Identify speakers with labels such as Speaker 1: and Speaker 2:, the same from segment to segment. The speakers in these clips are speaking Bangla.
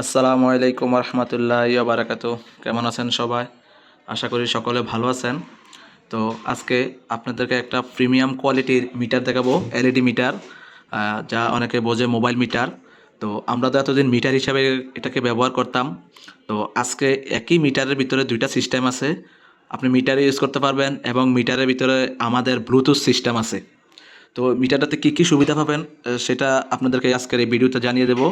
Speaker 1: আসসালামু আলাইকুম রহমতুল্লাহ বারাকাত কেমন আছেন সবাই? আশা করি সকলে ভালো আছেন। তো আজকে আপনাদেরকে একটা প্রিমিয়াম কোয়ালিটির মিটার দেখাবো, এলইডি মিটার যা অনেকে বোঝে মোবাইল মিটার। তো আমরা তো এতদিন মিটার হিসাবে এটাকে ব্যবহার করতাম। তো আজকে একই মিটারের ভিতরে দুইটা সিস্টেম আছে। আপনি মিটারে ইউজ করতে পারবেন এবং মিটারের ভিতরে আমাদের ব্লুটুথ সিস্টেম আছে। তো মিটারটাতে কী কী সুবিধা পাবেন সেটা আপনাদেরকে আজকের এই ভিডিওতে জানিয়ে দেবো।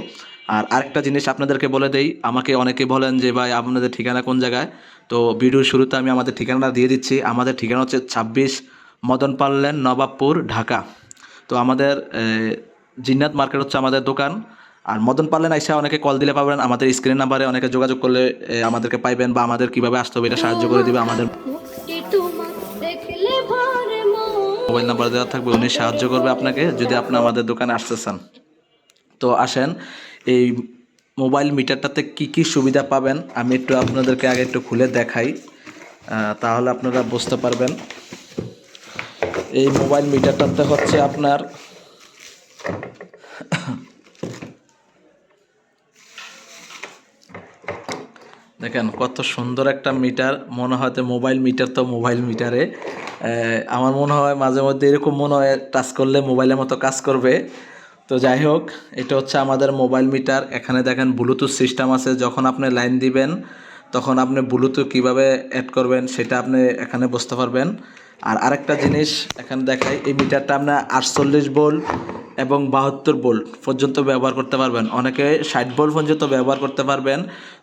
Speaker 1: আর আরেকটা জিনিস আপনাদেরকে বলে দেই, আমাকে অনেকে বলেন যে, ভাই, আপনাদের ঠিকানা কোন জায়গায়? তো ভিডিওর শুরুতে আমি আমাদের ঠিকানাটা দিয়ে দিচ্ছি। আমাদের ঠিকানা হচ্ছে ছাব্বিশ মদন পাল্লেন নবাবপুর, ঢাকা। তো আমাদের জিন্নাত মার্কেট হচ্ছে আমাদের দোকান। আর মদন পাল্লেন আইসা অনেকে কল দিলে পাবেন, আমাদের স্ক্রিন নাম্বারে অনেকে যোগাযোগ করলে আমাদেরকে পাইবেন বা আমাদের কীভাবে আসতে হবে এটা সাহায্য করে দিবে আমাদের। মোবাইল নাম্বার দেওয়া থাকবে, উনি সাহায্য করবে আপনাকে যদি আপনি আমাদের দোকানে আসতে চান। তো আসেন, এই মোবাইল মিটারটাতে কি কি সুবিধা পাবেন, আমি একটু আপনাদেরকে আগে একটু খুলে দেখাই তাহলে আপনারা বুঝতে পারবেন। এই মোবাইল মিটারটাতে হচ্ছে আপনার দেখেন কত সুন্দর একটা মিটার, মনে হয় মোবাইল মিটার তো মোবাইল মিটারে। আমার মনে হয় মাঝে মধ্যে এরকম মনে হয় টাচ করলে মোবাইলের মতো কাজ করবে। তো যাই হোক, এটা হচ্ছে আমাদের মোবাইল মিটার। এখানে দেখেন ব্লুটুথ সিস্টেম আছে। যখন আপনি লাইন দিবেন, তখন আপনি ব্লুটুথ কীভাবে অ্যাড করবেন সেটা আপনি এখানে বুঝতে পারবেন। আর আরেকটা জিনিস এখানে দেখাই, এই মিটারটা আপনার আটচল্লিশ বোল্ট এবং বাহাত্তর বোল্ট পর্যন্ত ব্যবহার করতে পারবেন। অনেকে ষাট বোল্ট পর্যন্ত ব্যবহার করতে পারবেন।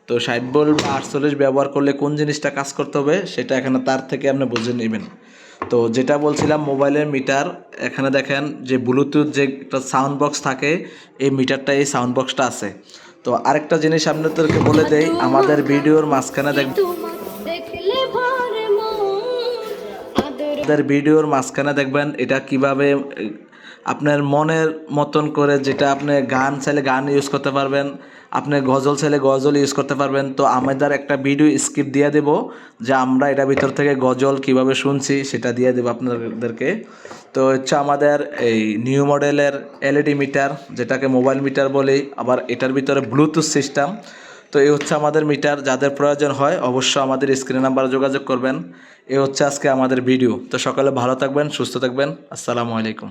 Speaker 1: তো ষাট বোল্ট বা আটচল্লিশ ব্যবহার করলে কোন জিনিসটা কাজ করতে হবে সেটা এখানে তার থেকে আপনি বুঝে নেবেন। তো যেটা বলছিলাম মোবাইলের মিটার এখানে দেখেন যে ব্লুটুথ যে একটা সাউন্ড বক্স থাকে এই মিটারটা এই সাউন্ড বক্সটা আছে। তো আরেকটা জিনিস আপনাদেরকে বলে দেই আমাদের ভিডিওর মাঝখানে দেখ আমাদের ভিডিওর মাঝখানে দেখবেন এটা কীভাবে আপনার মনের মতন করে যেটা আপনি গান চাইলে গান ইউজ করতে পারবেন, আপনি গজল চাইলে গজল ইউজ করতে পারবেন। তো আমাদের একটা ভিডিও স্কিপ দিয়ে দেব, যে আমরা এটা ভিতর থেকে গজল কীভাবে শুনছি সেটা দিয়ে দেবো আপনাদেরকে। তো হচ্ছে আমাদের এই নিউ মডেলের এলইডি মিটার যেটাকে মোবাইল মিটার বলি, আবার এটার ভিতরে ব্লুটুথ সিস্টেম তো এই হচ্ছে আমাদের মিটার যাদের প্রয়োজন হয় অবশ্যই আমাদের স্ক্রিন নাম্বারে যোগাযোগ করবেন। এ হচ্ছে আজকে আমাদের ভিডিও তো সকালে ভালো থাকবেন, সুস্থ থাকবেন। আসসালামু আলাইকুম।